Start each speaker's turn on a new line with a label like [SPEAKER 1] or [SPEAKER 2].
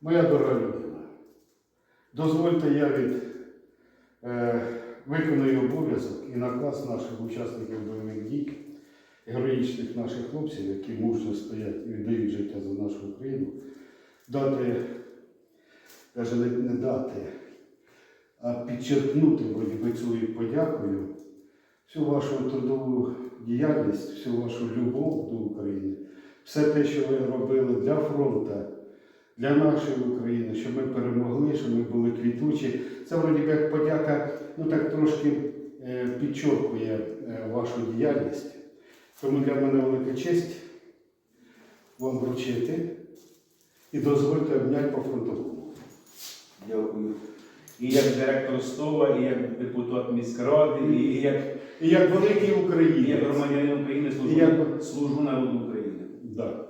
[SPEAKER 1] Моя дорога людина, дозвольте я від е, виконую обов'язок і наказ наших учасників бойових дій, героїчних наших хлопців, які мужньо стоять і віддають життя за нашу Україну, дати, навіть не, не дати, а підчеркнути вроді би цю подякою всю вашу трудову діяльність, всю вашу любов до України, все те, що ви робили для фронту, для нашої України, щоб ми перемогли, щоб ми були квітучі. Це вроді як подяка, ну так трошки е, підчоркує е, вашу діяльність. Тому для мене велика честь вам вручити і дозвольте обняти по фронтовому.
[SPEAKER 2] Дякую. І як директор СТОВа, і як депутат міськради, і як,
[SPEAKER 1] І як великий
[SPEAKER 2] і як громадянин України
[SPEAKER 1] І
[SPEAKER 2] служу,
[SPEAKER 1] як-
[SPEAKER 2] служу народу України.
[SPEAKER 1] Да.